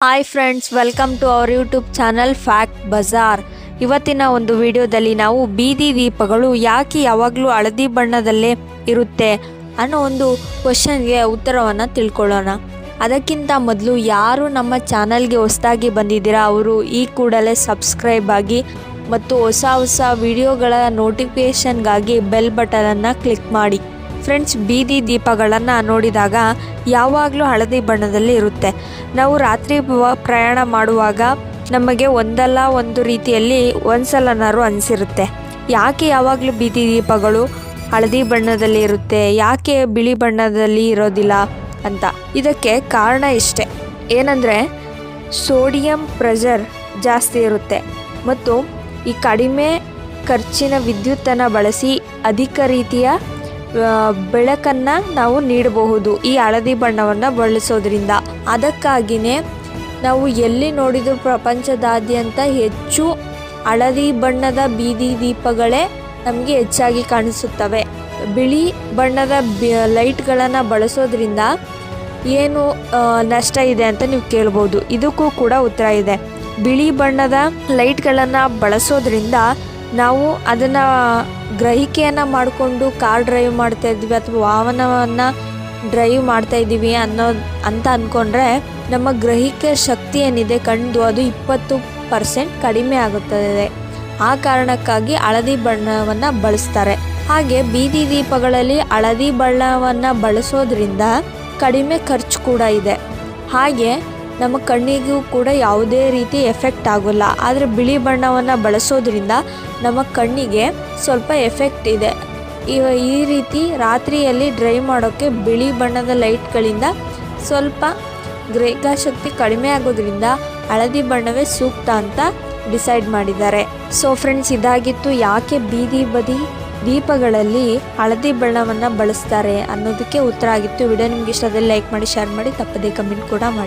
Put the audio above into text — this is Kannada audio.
Hi friends welcome to our YouTube channel Fact Bazaar ಇವತ್ತಿನ ಒಂದು ವಿಡಿಯೋದಲ್ಲಿ ನಾವು ಬೀದಿ ದೀಪಗಳು ಯಾಕೆ ಯಾವಾಗಲೂ ಹಳದಿ ಬಣ್ಣದಲ್ಲೇ ಇರುತ್ತೆ ಅನ್ನೋ ಒಂದು ಕ್ವಶನ್ಗೆ ಉತ್ತರವನ್ನು ತಿಳ್ಕೊಳ್ಳೋಣ. ಅದಕ್ಕಿಂತ ಮೊದಲು ಯಾರು ನಮ್ಮ ಚಾನಲ್ಗೆ ಹೊಸದಾಗಿ ಬಂದಿದ್ದೀರಾ, ಅವರು ಈ ಕೂಡಲೇ ಸಬ್ಸ್ಕ್ರೈಬ್ ಆಗಿ ಮತ್ತು ಹೊಸ ಹೊಸ ವಿಡಿಯೋಗಳ ನೋಟಿಫಿಕೇಷನ್ಗಾಗಿ ಬೆಲ್ ಬಟನನ್ನು ಕ್ಲಿಕ್ ಮಾಡಿ. ಫ್ರೆಂಡ್ಸ್, ಬೀದಿ ದೀಪಗಳನ್ನು ನೋಡಿದಾಗ ಯಾವಾಗಲೂ ಹಳದಿ ಬಣ್ಣದಲ್ಲಿ ಇರುತ್ತೆ. ನಾವು ರಾತ್ರಿ ಪ್ರಯಾಣ ಮಾಡುವಾಗ ನಮಗೆ ಒಂದಲ್ಲ ಒಂದು ರೀತಿಯಲ್ಲಿ ಒಂದ್ಸಲನಾರು ಅನಿಸಿರುತ್ತೆ. ಯಾಕೆ ಯಾವಾಗಲೂ ಬೀದಿ ದೀಪಗಳು ಹಳದಿ ಬಣ್ಣದಲ್ಲಿ ಇರುತ್ತೆ? ಯಾಕೆ ಬಿಳಿ ಬಣ್ಣದಲ್ಲಿ ಇರೋದಿಲ್ಲ ಅಂತ. ಇದಕ್ಕೆ ಕಾರಣ ಇಷ್ಟೇ. ಏನಂದರೆ, ಸೋಡಿಯಂ ಪ್ರೆಷರ್ ಜಾಸ್ತಿ ಇರುತ್ತೆ. ಮತ್ತು ಈ ಕಡಿಮೆ ಖರ್ಚಿನ ವಿದ್ಯುತ್ತನ್ನು ಬಳಸಿ ಅಧಿಕ ರೀತಿಯ ಬೆಳಕನ್ನು ನಾವು ನೀಡಬಹುದು ಈ ಹಳದಿ ಬಣ್ಣವನ್ನು ಬಳಸೋದ್ರಿಂದ. ಅದಕ್ಕಾಗಿಯೇ ನಾವು ಎಲ್ಲಿ ನೋಡಿದರೂ ಪ್ರಪಂಚದಾದ್ಯಂತ ಹೆಚ್ಚು ಹಳದಿ ಬಣ್ಣದ ಬೀದಿ ದೀಪಗಳೇ ನಮಗೆ ಹೆಚ್ಚಾಗಿ ಕಾಣಿಸುತ್ತವೆ. ಬಿಳಿ ಬಣ್ಣದ ಲೈಟ್ಗಳನ್ನು ಬಳಸೋದ್ರಿಂದ ಏನು ನಷ್ಟ ಇದೆ ಅಂತ ನೀವು ಕೇಳ್ಬೋದು. ಇದಕ್ಕೂ ಕೂಡ ಉತ್ತರ ಇದೆ. ಬಿಳಿ ಬಣ್ಣದ ಲೈಟ್ಗಳನ್ನು ಬಳಸೋದ್ರಿಂದ ನಾವು ಅದನ್ನು ಗ್ರಹಿಕೆಯನ್ನು ಮಾಡಿಕೊಂಡು ಕಾರ್ ಡ್ರೈವ್ ಮಾಡ್ತಾ ಇದ್ವಿ ಅಥವಾ ವಾಹನವನ್ನು ಡ್ರೈವ್ ಮಾಡ್ತಾ ಇದ್ದೀವಿ ಅನ್ನೋ, ಅಂತ ಅಂದ್ಕೊಂಡ್ರೆ ನಮ್ಮ ಗ್ರಹಿಕೆ ಶಕ್ತಿ ಏನಿದೆ ಕಂಡು ಅದು ಇಪ್ಪತ್ತು ಪರ್ಸೆಂಟ್ ಕಡಿಮೆ ಆಗುತ್ತದೆ. ಆ ಕಾರಣಕ್ಕಾಗಿ ಹಳದಿ ಬಣ್ಣವನ್ನು ಬಳಸ್ತಾರೆ. ಹಾಗೆ ಬೀದಿ ದೀಪಗಳಲ್ಲಿ ಹಳದಿ ಬಣ್ಣವನ್ನು ಬಳಸೋದ್ರಿಂದ ಕಡಿಮೆ ಖರ್ಚು ಕೂಡ ಇದೆ. ಹಾಗೆ ನಮ್ಮ ಕಣ್ಣಿಗೂ ಕೂಡ ಯಾವುದೇ ರೀತಿ ಎಫೆಕ್ಟ್ ಆಗೋಲ್ಲ. ಆದರೆ ಬಿಳಿ ಬಣ್ಣವನ್ನು ಬಳಸೋದ್ರಿಂದ ನಮ್ಮ ಕಣ್ಣಿಗೆ ಸ್ವಲ್ಪ ಎಫೆಕ್ಟ್ ಇದೆ. ಈ- ಈ ರೀತಿ ರಾತ್ರಿಯಲ್ಲಿ ಡ್ರೈ ಮಾಡೋಕ್ಕೆ ಬಿಳಿ ಬಣ್ಣದ ಲೈಟ್ಗಳಿಂದ ಸ್ವಲ್ಪ ಗ್ರೇಕಾಶಕ್ತಿ ಕಡಿಮೆ ಆಗೋದ್ರಿಂದ ಹಳದಿ ಬಣ್ಣವೇ ಸೂಕ್ತ ಅಂತ ಡಿಸೈಡ್ ಮಾಡಿದ್ದಾರೆ. ಸೊ ಫ್ರೆಂಡ್ಸ್ ಇದಾಗಿತ್ತು ಯಾಕೆ ಬೀದಿ ಬದಿ ದೀಪಗಳಲ್ಲಿ ಹಳದಿ ಬಣ್ಣವನ್ನು ಬಳಸ್ತಾರೆ ಅನ್ನೋದಕ್ಕೆ ಉತ್ತರ ಆಗಿತ್ತು. ವಿಡಿಯೋ ನಿಮ್ಗೆ ಇಷ್ಟದಲ್ಲಿ ಲೈಕ್ ಮಾಡಿ, ಶೇರ್ ಮಾಡಿ, ತಪ್ಪದೇ ಕಮೆಂಟ್ ಕೂಡ ಮಾಡಿ.